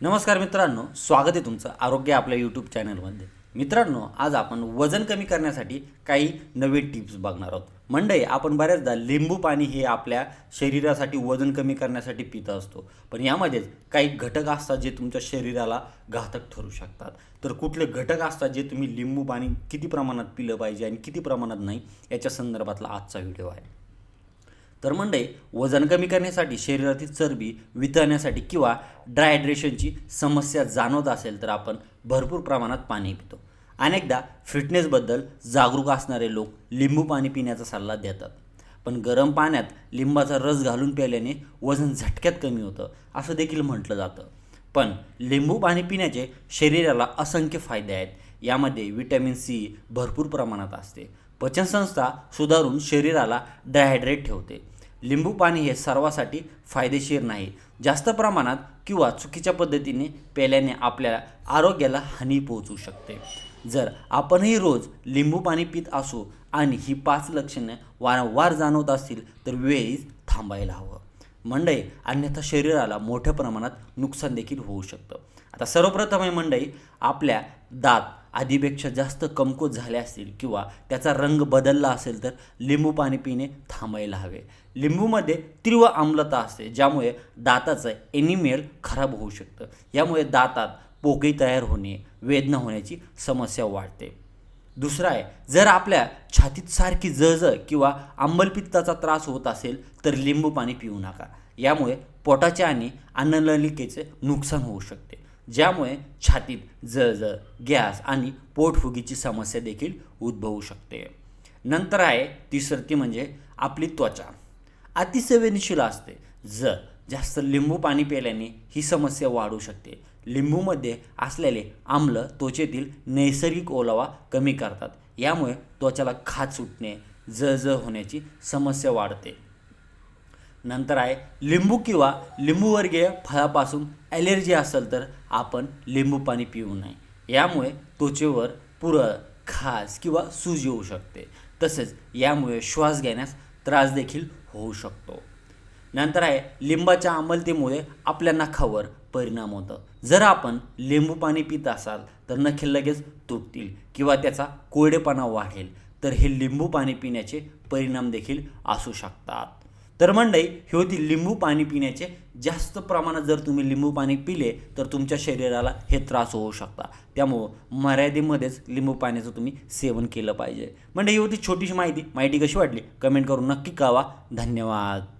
नमस्कार मित्रांनो स्वागत आहे तुमचं आरोग्य आपल्या यूट्यूब चॅनलमध्ये मित्रांनो आज आपण वजन कमी करण्यासाठी काही नवे टिप्स बघणार आहोत. मंडई आपण बऱ्याचदा लिंबू पाणी हे आपल्या शरीरासाठी वजन कमी करण्यासाठी पित असतो. पण यामध्येच काही घटक असतात जे तुमच्या शरीराला घातक ठरू शकतात. तर कुठले घटक असतात जे तुम्ही लिंबू पाणी किती प्रमाणात पिलं पाहिजे आणि किती प्रमाणात नाही याच्या संदर्भातला आजचा व्हिडिओ आहे. तर मंडळी वजन कमी करण्यासाठी शरीरातील चरबी वितळण्यासाठी किंवा ड्रायड्रेशनची समस्या जाणवत असेल तर आपण भरपूर प्रमाणात पाणी पितो. अनेकदा फिटनेसबद्दल जागरूक असणारे लोक लिंबू पाणी पिण्याचा सल्ला देतात. पण गरम पाण्यात लिंबाचा रस घालून प्यायल्याने वजन झटक्यात कमी होतं असं देखील म्हटलं जातं. पण लिंबू पाणी पिण्याचे शरीराला असंख्य फायदे आहेत. यामध्ये विटॅमिन सी भरपूर प्रमाणात असते. पचनसंस्था सुधारून शरीराला डायहायड्रेट ठेवते. लिंबू पाणी हे सर्वासाठी फायदेशीर नाही. जास्त प्रमाणात किंवा चुकीच्या पद्धतीने प्याल्याने आपल्या आरोग्याला हानी पोहोचू शकते. जर आपणही रोज लिंबू पाणी पित असू आणि ही पाच लक्षणे वारंवार जाणवत असतील तर वेळीच थांबायला हवं. मंडई अन्यथा शरीराला मोठ्या प्रमाणात नुकसान देखील होऊ शकतं. आता सर्वप्रथम आहे मंडई आपल्या दात आधीपेक्षा जास्त कमकुवत झाले असतील किंवा त्याचा रंग बदलला असेल तर लिंबू पाणी पिणे थांबायला हवे. लिंबूमध्ये तीव्र आम्लता असते ज्यामुळे दाताचं एनिमेल खराब होऊ शकतं. यामुळे दातात पोकळी तयार होणे वेदना होण्याची समस्या वाढते. दुसरा आहे जर आपल्या छातीत सारखी जळजळ किंवा आंबलपित्ताचा त्रास होत असेल तर लिंबू पाणी पिऊ नका. यामुळे पोटाचे आणि अन्ननलिकेचे नुकसान होऊ शकते. ज्यामुळे छातीत जळजळ गॅस आणि पोटफुगीची समस्या देखील उद्भवू शकते. नंतर आहे तिसरं ती म्हणजे आपली त्वचा. अतिसंवेदनशील असते. जर जास्त लिंबू पाणी प्यायल्याने ही समस्या वाढू शकते. लिंबूमध्ये असलेले आम्ल त्वचेतील नैसर्गिक ओलावा कमी करतात. यामुळे त्वचाला खाज सुटणे जळजळ होण्याची समस्या वाढते. नंतर आहे लिंबू किंवा लिंबूवर्गीय फळापासून ॲलर्जी असेल तर आपण लिंबू पाणी पिऊ नये. यामुळे त्वचेवर पुरळ खास किंवा सूज येऊ शकते. तसेच यामुळे श्वास घेण्यास त्रास देखील होऊ शकतो. नंतर आहे लिंबाच्या अंमलतेमुळे आपल्या नखावर परिणाम होतं. जर आपण लिंबू पाणी पित असाल तर नखे लगेच तुटतील किंवा त्याचा कोरडेपणा वाढेल. तर हे लिंबू पाणी पिण्याचे परिणाम देखील असू शकतात. तर मंडई हे होती लिंबू पाणी पिण्याचे जास्त प्रमाणात जर तुम्ही लिंबू पाणी पिले तर तुमच्या शरीराला हे त्रास होऊ शकता. त्यामुळं मर्यादेमध्येच लिंबू पाण्याचं तुम्ही सेवन केलं पाहिजे. म्हणजे ही होती छोटीशी माहिती. माहिती कशी वाटली? कमेंट करून नक्की कळवा. धन्यवाद.